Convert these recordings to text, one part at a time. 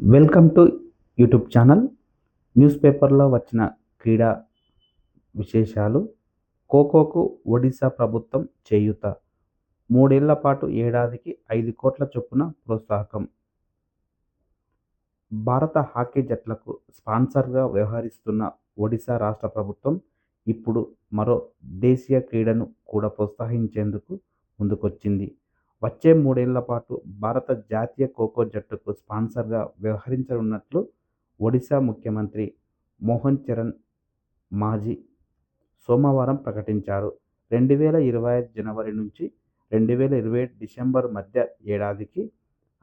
Welcome to YouTube channel. News పేపర్లో వచ్చిన క్రీడా విశేషాలు. ఖోఖోకు ఒడిశా ప్రభుత్వం చేయూత. మూడేళ్ళ పాటు ఏడాదికి ఐదు కోట్ల చొప్పున ప్రోత్సాహకం. భారత హాకీ జట్లకు స్పాన్సర్గా వ్యవహరిస్తున్న ఒడిశా రాష్ట్ర ప్రభుత్వం ఇప్పుడు మరో దేశీయ క్రీడను కూడా ప్రోత్సహించేందుకు ముందుకొచ్చింది. వచ్చే మూడేళ్ళ పాటు భారత జాతీయ ఖోఖో జట్టుకు స్పాన్సర్గా వ్యవహరించనున్నట్లు ఒడిశా ముఖ్యమంత్రి మోహన్ చరణ్ మాజీ సోమవారం ప్రకటించారు. రెండు వేల ఇరవై ఐదు జనవరి నుంచి రెండు వేల ఇరవై ఏడు డిసెంబర్ మధ్య ఏడాదికి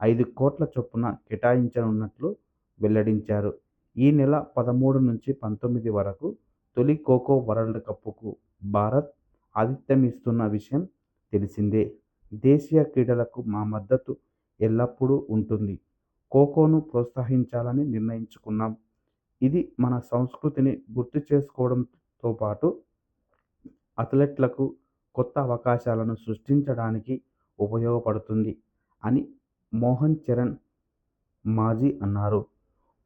ఐదు కోట్ల చొప్పున కేటాయించనున్నట్లు వెల్లడించారు. ఈ నెల పదమూడు నుంచి పంతొమ్మిది వరకు తొలి ఖోఖో వరల్డ్ కప్కు భారత్ ఆతిథ్యమిస్తున్న విషయం తెలిసిందే. దేశీయ క్రీడలకు మా మద్దతు ఎల్లప్పుడూ ఉంటుంది. ఖోఖోను ప్రోత్సహించాలని నిర్ణయించుకున్నాం. ఇది మన సంస్కృతిని గుర్తు చేసుకోవడంతో పాటు అథ్లెట్లకు కొత్త అవకాశాలను సృష్టించడానికి ఉపయోగపడుతుంది అని మోహన్ చరణ్ మాజీ అన్నారు.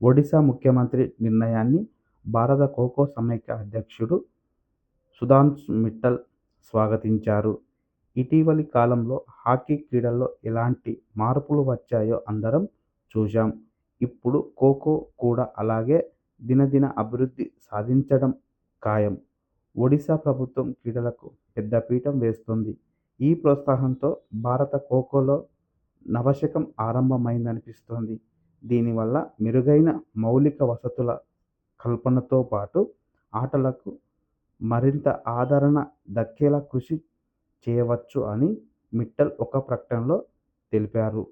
ఒడిశా ముఖ్యమంత్రి నిర్ణయాన్ని భారత ఖోఖో సమైక్య అధ్యక్షుడు సుధాన్ మిట్టల్ స్వాగతించారు. ఇటీవలి కాలంలో హాకీ క్రీడల్లో ఎలాంటి మార్పులు వచ్చాయో అందరం చూశాం. ఇప్పుడు ఖోఖో కూడా అలాగే దినదిన అభివృద్ధి సాధించడం ఖాయం. ఒడిశా ప్రభుత్వం క్రీడలకు పెద్ద పీఠం వేస్తుంది. ఈ ప్రోత్సాహంతో భారత ఖోఖోలో నవశకం ఆరంభమైందనిపిస్తోంది. దీనివల్ల మెరుగైన మౌలిక వసతుల కల్పనతో పాటు ఆటలకు మరింత ఆదరణ దక్కేలా కృషి చేయవచ్చు అని మిట్టల్ ఒక ప్రకటనలో తెలిపారు.